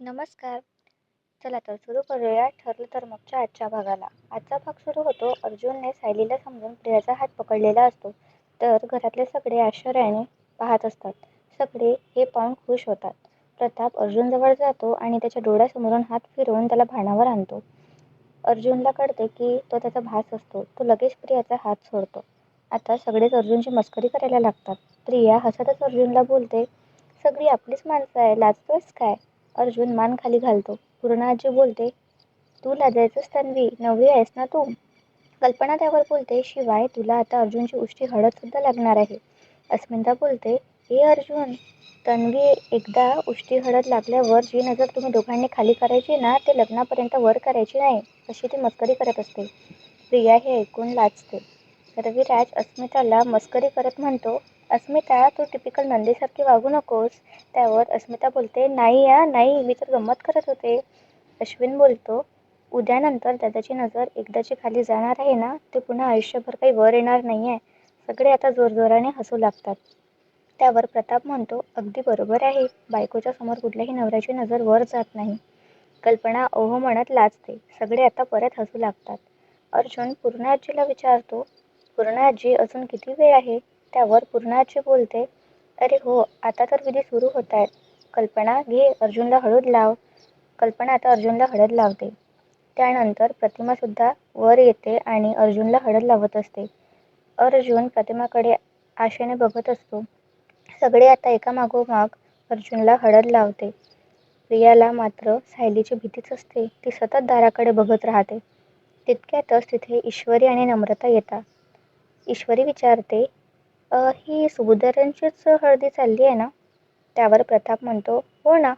नमस्कार. चला तर सुरू करूया ठरलं तर मगच्या आजच्या भागाला. आजचा भाग सुरू होतो अर्जुनने सायलीला समजून प्रियाचा हात पकडलेला असतो. तर घरातले सगळे आश्चर्याने पाहत असतात. सगळे हे पाहून खुश होतात. प्रताप अर्जुनजवळ जातो आणि त्याच्या डोळ्यासमोरून हात फिरवून त्याला भानावर आणतो. अर्जुनला कळते की तो त्याचा भास असतो. तो लगेच प्रियाचा हात सोडतो. आता सगळेच अर्जुनची मस्करी करायला लागतात. प्रिया हसतच अर्जुनला बोलते सगळी आपलीच माणसं आहे. लाजतोयस काय? अर्जुन मान खाली घालतो. पूर्णाजी बोलते तू लाजायचंच तन्वी नवरी आहेस ना तू? कल्पना त्यावर बोलते शिवाय तुला आता अर्जुनची उष्टी हळद सुद्धा लागणार आहे. अस्मिता बोलते हे अर्जुन तन्वी एकदा उष्टी हळद लागल्यावर जी नजर तुम्ही दोघांनी खाली करायची ना ते लग्नापर्यंत वर करायची नाही अशी ती मस्करी करत असते. प्रिया हे ऐकून लाजते. रविराज अस्मिताला मस्करी करत म्हणतो अस्मिता तू टिपिकल नंदीसारखी वागू नकोस. त्यावर अस्मिता बोलते नाही या नाही मी तर गंमत करत होते. अश्विन बोलतो उद्यानंतर दादाची नजर एकदाची खाली जाणार आहे ना ते पुन्हा आयुष्यभर काही वर येणार नाही आहे सगळे आता जोरजोराने हसू लागतात. त्यावर प्रताप म्हणतो अगदी बरोबर आहे. बायकोच्या समोर कुठल्याही नवऱ्याची नजर वर जात नाही. कल्पना ओहो म्हणत लाजते. सगळे आता परत हसू लागतात. अर्जुन पूर्ण आजीला विचारतो पूर्ण आजी अजून किती वेळ आहे? त्यावर पूर्णाची बोलते अरे हो आता तर विधी सुरू होत आहेत कल्पना घे अर्जुनला हळद लाव. कल्पना आता अर्जुनला हळद लावते. त्यानंतर प्रतिमासुद्धा वर येते आणि अर्जुनला हळद लावत असते. अर्जुन प्रतिमाकडे आशेने बघत असतो. सगळे आता एकामागोमाग अर्जुनला हळद लावते. प्रियाला मात्र सायलीची भीतीच असते. ती सतत दाराकडे बघत राहते. तितक्यातच तिथे ईश्वरी आणि नम्रता येतात. ईश्वरी विचारते ही सुभेदारांचीच हळदी चालली आहे ना? त्यावर प्रताप म्हणतो हो ना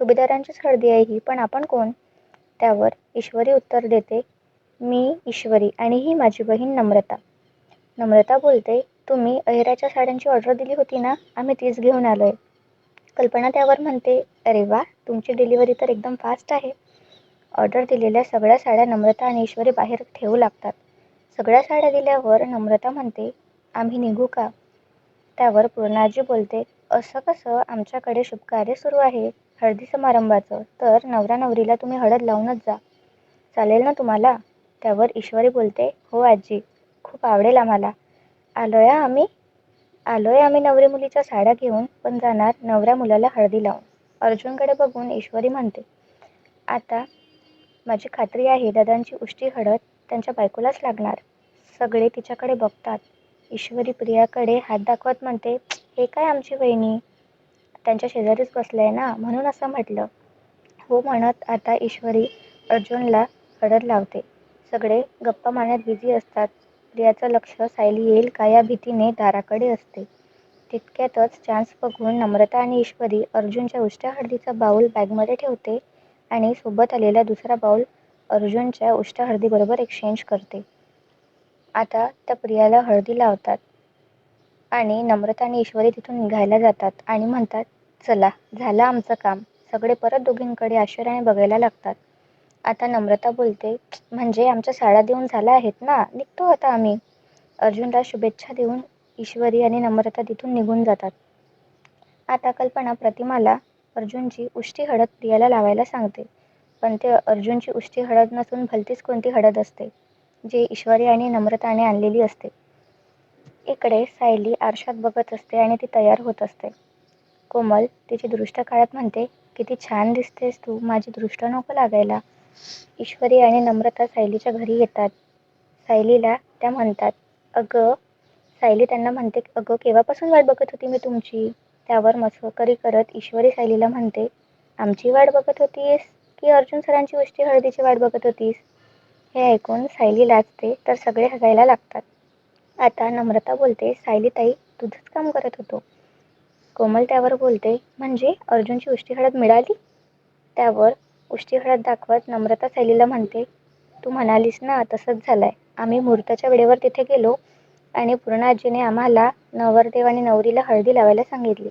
सुभेदारांचीच हळदी आहे ही पण आपण कोण? त्यावर ईश्वरी उत्तर देते मी ईश्वरी आणि ही माझी बहीण नम्रता. नम्रता बोलते तुम्ही अहिराच्या साड्यांची ऑर्डर दिली होती ना? आम्ही तीच घेऊन आलो आहे कल्पना त्यावर म्हणते अरे वा तुमची डिलिव्हरी तर एकदम फास्ट आहे. ऑर्डर दिलेल्या सगळ्या साड्या नम्रता आणि ईश्वरी बाहेर ठेवू लागतात. सगळ्या साड्या दिल्यावर नम्रता म्हणते आम्ही निघू का? त्यावर पूर्णाजी बोलते असं कसं? आमच्याकडे शुभकार्य सुरू आहे. हळदी समारंभाचं. तर नवरा नवरीला तुम्ही हळद लावूनच जा. चालेल ना तुम्हाला? त्यावर ईश्वरी बोलते हो आजी. खूप आवडेल आम्हाला. आलोय आम्ही? आलोय आम्ही नवरी मुलीच्या साड्या घेऊन पण जाणार नवऱ्या मुलाला हळदी लावून. अर्जुनकडे बघून ईश्वरी म्हणते आता माझी खात्री आहे दादांची उष्टी हळद त्यांच्या बायकोलाच लागणार. सगळे तिच्याकडे बघतात. ईश्वरी प्रियाकडे हात दाखवत म्हणते हे काय आमची वहिनी? त्यांच्या शेजारीच बसले ना? म्हणून असं म्हटलं. हो म्हणत आता ईश्वरी अर्जुनला हळद लावते. सगळे गप्पा मारण्यात बिझी असतात. प्रियाचं लक्ष सायली येईल का या भीतीने दाराकडे असते. तितक्यातच चान्स बघून नम्रता आणि ईश्वरी अर्जुनच्या उष्ट्या हळदीचा बाऊल बॅगमध्ये ठेवते आणि सोबत आलेला दुसरा बाऊल अर्जुनच्या उष्ट्या हळदीबरोबर एक्सचेंज करते. आता त्या प्रियाला हळदी लावतात. आणि नम्रता आणि ईश्वरी तिथून निघायला जातात आणि म्हणतात चला झालं आमचं काम. सगळे परत दोघींकडे आश्चर्याने बघायला लागतात. आता नम्रता बोलते म्हणजे आमच्या साड्या देऊन झाल्या आहेत ना? निघतो आता आम्ही. अर्जुनला शुभेच्छा देऊन ईश्वरी आणि नम्रता तिथून निघून जातात. आता कल्पना प्रतिमाला अर्जुनची उष्टी हळद प्रियाला लावायला सांगते. पण ते अर्जुनची उष्टी हळद नसून भलतीच कोणती हळद असते. जी ईश्वरी आणि नम्रताने आणलेली असते. इकडे सायली आरशात बघत असते आणि ती तयार होत असते. कोमल तिची दृष्ट काळात म्हणते किती छान दिसतेस तू माझी दृष्ट नको लागायला. ईश्वरी आणि नम्रता सायलीच्या घरी येतात. सायलीला त्या म्हणतात अगं सायली त्यांना म्हणते अगं केव्हापासून वाट बघत होती मी तुमची? त्यावर मस्करी करत ईश्वरी सायलीला म्हणते आमची वाट बघत होतीस की अर्जुन सरांची उष्टी हळदीची वाट बघत होतीस? हे ऐकून सायली लाजते तर सगळे हसायला लागतात. आता नम्रता बोलते सायली ताई तुझंच काम करत होतो. कोमल त्यावर बोलते म्हणजे अर्जुनची उष्टी हळद मिळाली? त्यावर उष्टी हळद दाखवत नम्रता सायलीला म्हणते तू म्हणालीस ना तसंच झालंय. आम्ही मुहूर्ताच्या वेळेवर तिथे गेलो आणि पूर्णाजीने आम्हाला नवरदेव आणि नवरीला हळदी लावायला सांगितली.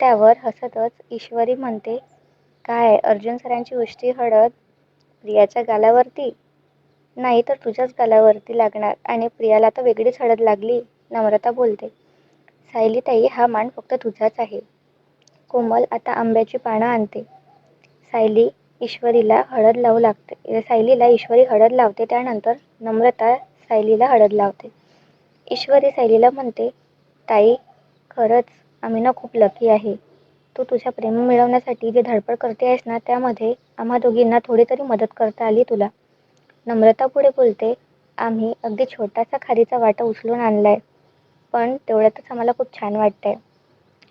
त्यावर हसतच ईश्वरी म्हणते काय अर्जुन सरांची उष्टी हळद प्रियाच्या गालावरती? नाही तर तुझ्याच गालावरती लागणार. आणि प्रियाला तर वेगळीच हळद लागली. नम्रता बोलते. सायलीताई हा मान फक्त तुझाच आहे. कोमल आता आंब्याची पानं आणते. सायली ईश्वरीला हळद लावू लागते. सायलीला ईश्वरी हळद लावते. त्यानंतर नम्रता सायलीला हळद लावते. ईश्वरी सायलीला म्हणते ताई खरंच आम्ही ना खूप लकी आहे. तू तुझ्या प्रेम मिळवण्यासाठी जे धडपड करते आहेस ना त्यामध्ये आम्हा दोघींना थोडी तरी मदत करता आली तुला. नम्रता पुढे बोलते आम्ही अगदी छोटासा खारीचा वाटा उचलून आणलाय पण तेवढ्यातच आम्हाला खूप छान वाटतंय.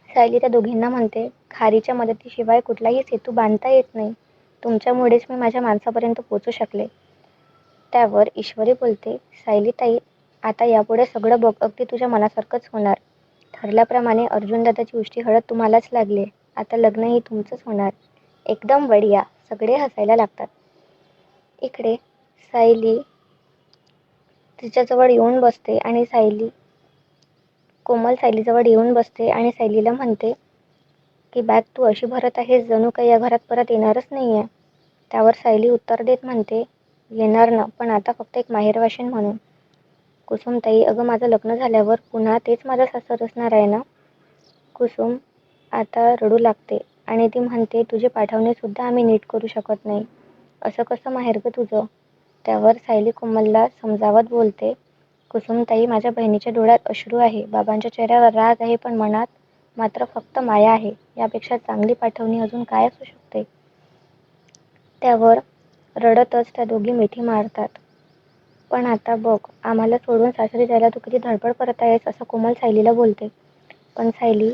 सायली त्या दोघींना म्हणते खारीच्या मदतीशिवाय कुठलाही सेतू बांधता येत नाही. तुमच्यामुळेच मी माझ्या माणसापर्यंत पोचू शकले. त्यावर ईश्वरी बोलते सायली ताई आता यापुढे सगळं बघ अगदी तुझ्या मनासारखंच होणार. ठरल्याप्रमाणे अर्जुन दादाची उष्टी हळद तुम्हालाच लागली आता लग्नही तुमचंच होणार. एकदम बढिया सगळे हसायला लागतात. इकडे सायली. तिच्याजवळ येऊन बसते आणि सायली. कोमल सायलीजवळ येऊन बसते आणि सायलीला म्हणते की बॅग तू अशी भरत आहेस जणू काही या घरात परत येणारच नाही आहे त्यावर सायली उत्तर देत म्हणते येणार ना पण आता फक्त एक माहेरवाशीन म्हणून. कुसुमताई अगं माझं लग्न झाल्यावर पुन्हा तेच माझं सासर असणार आहे ना? कुसुम आता रडू लागते. आणि ती म्हणते तुझे पाठवणेसुद्धा आम्ही नीट करू शकत नाही. असं कसं माहेर गं तुझं? त्यावर सायली कोमलला समजावत बोलते कुसुमताई माझ्या बहिणीच्या डोळ्यात अश्रू आहे. बाबांच्या चेहऱ्यावर राग आहे पण मनात मात्र फक्त माया आहे. यापेक्षा चांगली पाठवणी अजून काय असू शकते? त्यावर रडतच त्या दोघी मिठी मारतात. पण आता बघ आम्हाला सोडून सासरी जायला तू किती धडपड करत आहेस? असं कोमल सायलीला बोलते. पण सायली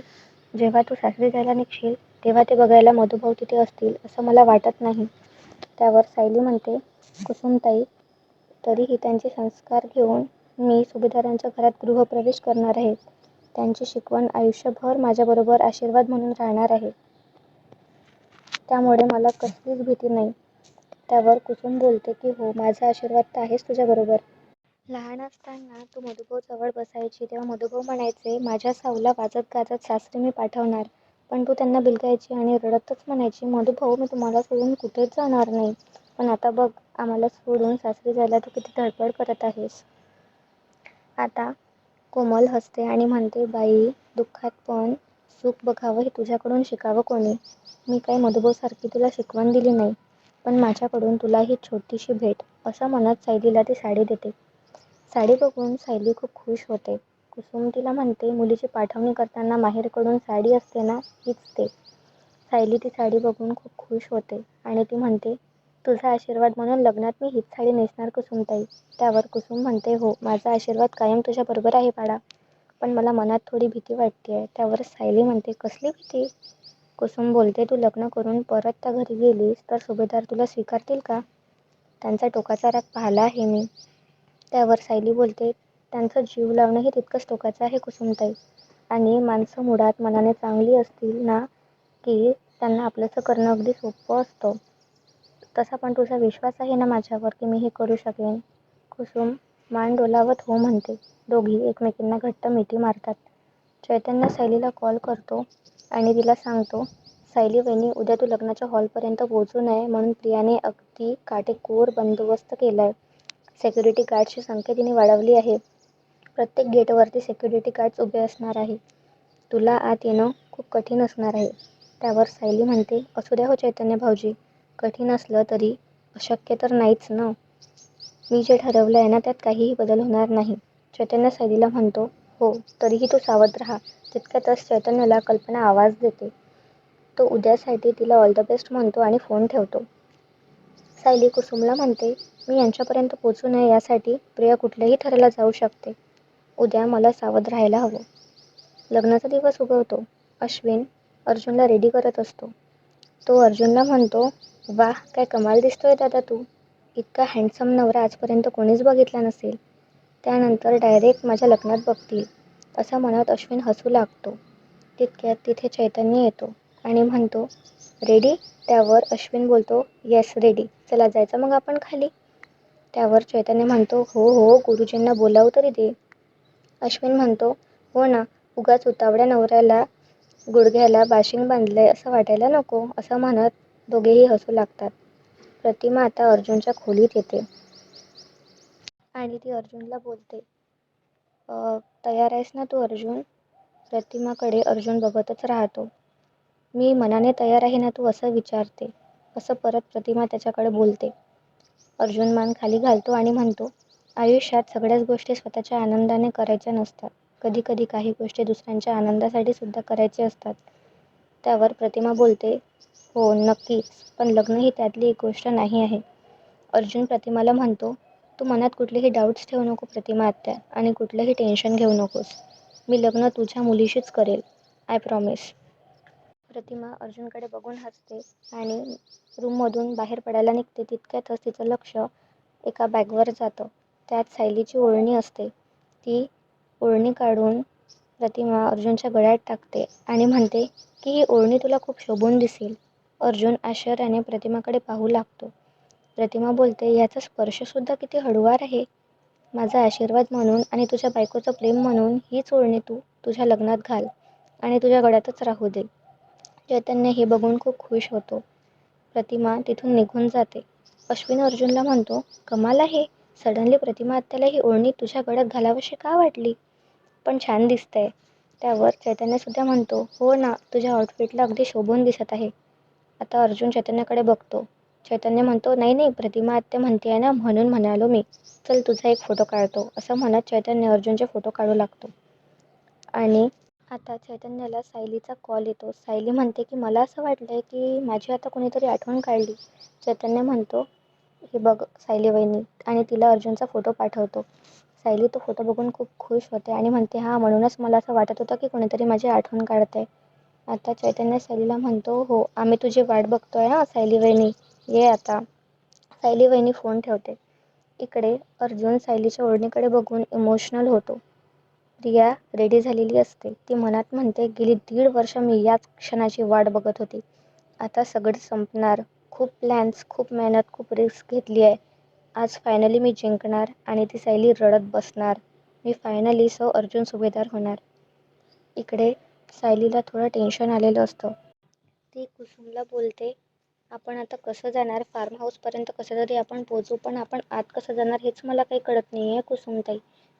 जेव्हा तू सासरी जायला निघशील तेव्हा ते बघायला मधुभाऊ तिथे असतील असं मला वाटत नाही. त्यावर सायली म्हणते कुसुमताई तरीही त्यांचे संस्कार घेऊन मी सुभेदारांच्या घरात गृहप्रवेश करणार आहे. त्यांची शिकवण आयुष्यभर माझ्याबरोबर आशीर्वाद म्हणून राहणार आहे. त्यामुळे मला कसलीच भीती नाही. त्यावर कुसुम बोलते की हो माझा आशीर्वाद तर आहेच तुझ्याबरोबर लहान असताना तू मधुभाऊ जवळ बसायची तेव्हा मधुभाऊ म्हणायचे माझ्या सावला वाजत गाजत सासरी मी पाठवणार. पण तू त्यांना बिलगायची आणि रडतच म्हणायची मधुभाऊ मी तुम्हाला सोडून कुठेच जाणार नाही. पण आता बघ आम्हाला सोडून सासरी जायला तू किती धडपड करत आहेस. आता कोमल हसते आणि म्हणते बाई दुःखात पण सुख बघावं हे तुझ्याकडून शिकावं कोणी? मी काही मधुबोसारखी तुला शिकवण दिली नाही पण माझ्याकडून तुला ही छोटीशी भेट असं म्हणत सायलीला ती साडी देते. साडी बघून सायली खूप खुश होते. कुसुम तिला म्हणते मुलीची पाठवणी करताना माहेरकडून साडी असते ना हीच ते सायली ती साडी बघून खूप खुश होते आणि ती म्हणते तुझा आशीर्वाद म्हणून लग्नात मी हीच साडी नेसणार कुसुमताई. त्यावर कुसुम म्हणते हो माझा आशीर्वाद कायम तुझ्याबरोबर आहे बाळा. पण मला मनात थोडी भीती वाटते आहे त्यावर सायली म्हणते कसली भीती? कुसुम बोलते तू लग्न करून परत त्या घरी गेलीस तर सुभेदार तुला स्वीकारतील का? त्यांचा टोकाचा राग पाहिला आहे मी. त्यावर सायली बोलते त्यांचं जीव लावणंही तितकंच टोकाचं आहे कुसुमताई. आणि माणसं मुळात मनाने चांगली असतील ना की त्यांना आपलंसं करणं अगदी सोपं असतं. तसा पण तुझा विश्वास आहे ना माझ्यावर की मी हे करू शकेन? कुसुम मान डोलावत हो म्हणते. दोघी एकमेकींना घट्ट मिठी मारतात. चैतन्य सायलीला कॉल करतो आणि तिला सांगतो सायली वहिनी उद्या तू लग्नाच्या हॉलपर्यंत पोहोचू नये म्हणून प्रियाने अगदी काटेकोर बंदोबस्त केला आहे सेक्युरिटी गार्डची संख्या तिने वाढवली आहे. प्रत्येक गेटवरती सेक्युरिटी गार्ड्स उभे असणार आहे. तुला आत येणं खूप कठीण असणार आहे. त्यावर सायली म्हणते असू द्या हो चैतन्य भाऊजी. कठीण असलं तरी अशक्य तर नाहीच ना? मी जे ठरवलं आहे ना त्यात काहीही बदल होणार नाही. चैतन्य सायलीला म्हणतो हो तरीही तू सावध राहा. तितक्यातच चैतन्यला कल्पना आवाज देते. तो उद्यासाठी तिला ऑल द बेस्ट म्हणतो आणि फोन ठेवतो. सायली कुसुमला म्हणते मी यांच्यापर्यंत पोचू नये यासाठी प्रिया कुठल्याही थराला जाऊ शकते. उद्या मला सावध राहायला हवं. लग्नाचा दिवस उगवतो. अश्विन अर्जुनला रेडी करत असतो. तो अर्जुनला म्हणतो वा काय कमाल दिसतोय दादा तू. इतका हँडसम नवरा आजपर्यंत कोणीच बघितला नसेल. त्यानंतर डायरेक्ट माझ्या लग्नात बघतील असं म्हणत अश्विन हसू लागतो. तितक्यात तिथे चैतन्य येतो आणि म्हणतो रेडी त्यावर अश्विन बोलतो येस रेडी चला जायचं मग आपण खाली? त्यावर चैतन्य म्हणतो हो हो गुरुजींना बोलावू तरी दे. अश्विन म्हणतो हो ना उगाच उतावड्या नवऱ्याला गुडघ्याला बाशिंग बांधलंय असं वाटायला नको असं म्हणत दोघेही हसू लागतात प्रतिमा आता अर्जुनच्या खोलीत येते आणि ती अर्जुनला बोलते तयार आहेस ना तू अर्जुन प्रतिमाकडे अर्जुन बघतच राहतो मी मनाने तयार आहे ना तू असं विचारते असं परत प्रतिमा त्याच्याकडे बोलते. अर्जुन मान खाली घालतो आणि म्हणतो, आयुष्यात सगळ्याच गोष्टी स्वतःच्या आनंदाने करायच्या नसतात. कधी कधी काही गोष्टी दुसऱ्यांच्या आनंदासाठी सुद्धा करायची असतात. त्यावर प्रतिमा बोलते, हो नक्कीच, पण लग्न ही त्यातली एक गोष्ट नाही आहे. अर्जुन प्रतिमाला म्हणतो, तू मनात कुठलेही डाऊट्स ठेवू नको प्रतिमा आत्या आणि कुठलंही टेन्शन घेऊ नकोस. मी लग्न तुझ्या मुलीशीच करेल. I promise. प्रतिमा अर्जुनकडे बघून हसते आणि रूममधून बाहेर पडायला निघते तितक्यातच तिचं लक्ष एका बॅगवर जातं. त्यात सायलीची ओळणी असते. ती ओळणी काढून प्रतिमा अर्जुनच्या गळ्यात टाकते आणि म्हणते की ही ओळणी तुला खूप शोभून दिसेल. अर्जुन आश्चर्याने प्रतिमाकडे पाहू लागतो. प्रतिमा बोलते, याचा स्पर्शसुद्धा किती हळूवार आहे. माझा आशीर्वाद म्हणून आणि तुझ्या बायकोचं प्रेम म्हणून हीच ओढणी तू तुझ्या लग्नात घाल आणि तुझ्या गळ्यातच राहू दे. चैतन्य हे बघून खूप खुश होतो. प्रतिमा तिथून निघून जाते. अश्विन अर्जुनला म्हणतो, कमाल आहे. सडनली प्रतिमा आत्याला ही ओढणी तुझ्या गळ्यात घालावीशी का वाटली? पण छान दिसतंय. त्यावर चैतन्यसुद्धा म्हणतो, हो ना, तुझ्या आउटफिटला अगदी शोभून दिसत आहे. आता अर्जुन चैतन्याकडे बघतो. चैतन्य म्हणतो, नाही नाही, प्रतिमा आत्या आहे ना म्हणून म्हणालो मी. चल तुझा एक फोटो काढतो. असं म्हणत चैतन्य अर्जुनचे फोटो काढू लागतो. आणि आता चैतन्याला सायलीचा कॉल येतो. सायली म्हणते की मला असं वाटलंय की माझी आता कुणीतरी आठवण काढली. चैतन्य म्हणतो, हे बघ सायली वहिनी आणि तिला अर्जुनचा फोटो पाठवतो. सायली तो फोटो बघून खूप खुश होते आणि म्हणते हा म्हणूनच मला असं वाटत होतं की कोणीतरी माझी आठवण काढते आता चैतन्य सायलीला म्हणतो, हो आम्ही तुझी वाट बघतोय हां सायली वहिनी, ये आता. सायली वहिनी फोन ठेवते. इकडे अर्जुन सायलीच्या ओढणीकडे बघून इमोशनल होतो. प्रिया रेडी झालेली असते. ती मनात म्हणते, गेली दीड वर्ष मी याच क्षणाची वाट बघत होती. आता सगळं संपणार. खूप प्लॅन्स, खूप मेहनत, खूप रिस्क घेतली आहे आज फायनली मी जिंकणार आणि ती सायली रडत बसणार. मी फायनली सो अर्जुन सुभेदार होणार. इकडे सायलीला थोडं टेन्शन आलेलं असतं. ती कुसुमला बोलते, आपण आता कसं जाणार? फार्म हाऊसपर्यंत कसं तरी आपण पोचू पण आपण आत कसं जाणार हेच मला काही कळत नाही आहे कुसुमताई.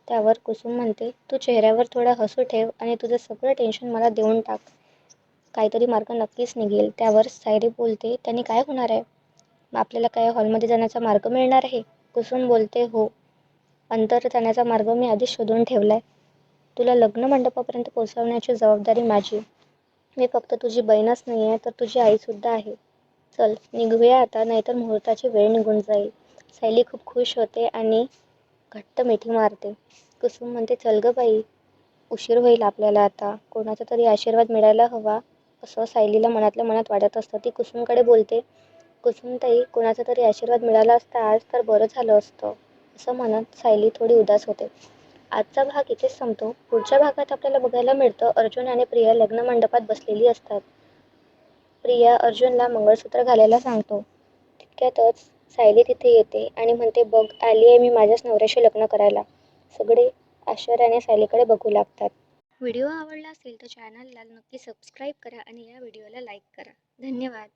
त्यावर कुसुम म्हणते, तू चेहऱ्यावर थोडं हसू ठेव आणि तुझं सगळं टेन्शन मला देऊन टाक. काहीतरी मार्ग नक्कीच निघेल. त्यावर सायली बोलते, त्यांनी काय होणार आहे? आपल्याला काय हॉलमध्ये जाण्याचा मार्ग मिळणार आहे? कुसुम बोलते, हो. अंतर जाण्याचा मार्ग मी आधीच शोधून ठेवला आहे तुला लग्न मंडपापर्यंत पोचवण्याची जबाबदारी माझी. मी फक्त तुझी बहीणच नाही आहे तर तुझी आईसुद्धा आहे. चल निघूया आता नाहीतर मुहूर्ताची वेळ निघून जाईल. सायली खूप खुश होते आणि घट्ट मिठी मारते. कुसुम म्हणते, चल गं बाई, उशीर होईल आपल्याला आता. कोणाचा तरी आशीर्वाद मिळायला हवा असं सायलीला मनातल्या मनात वाटत असतं. ती कुसुमकडे बोलते, कुसुमताई, कोणाचा तरी आशीर्वाद मिळाला असता आज तर बरं झालं असतं. असं म्हणत सायली थोडी उदास होते. आजचा भाग इथेच संपतो. पुढच्या भागात आपल्याला बघायला मिळतं अर्जुन आणि प्रिया लग्न मंडपात बसलेली असतात. प्रिया अर्जुनला मंगळसूत्र घालायला सांगतो. तितक्यातच सायली तिथे येते आणि म्हणते, बघ आली आहे मी माझ्याच नवऱ्याशी लग्न करायला. सगळे आश्चर्याने सायलीकडे बघू लागतात. व्हिडिओ आवडला असेल तर चॅनलला नक्की सबस्क्राईब करा आणि या व्हिडिओला लाईक करा. धन्यवाद.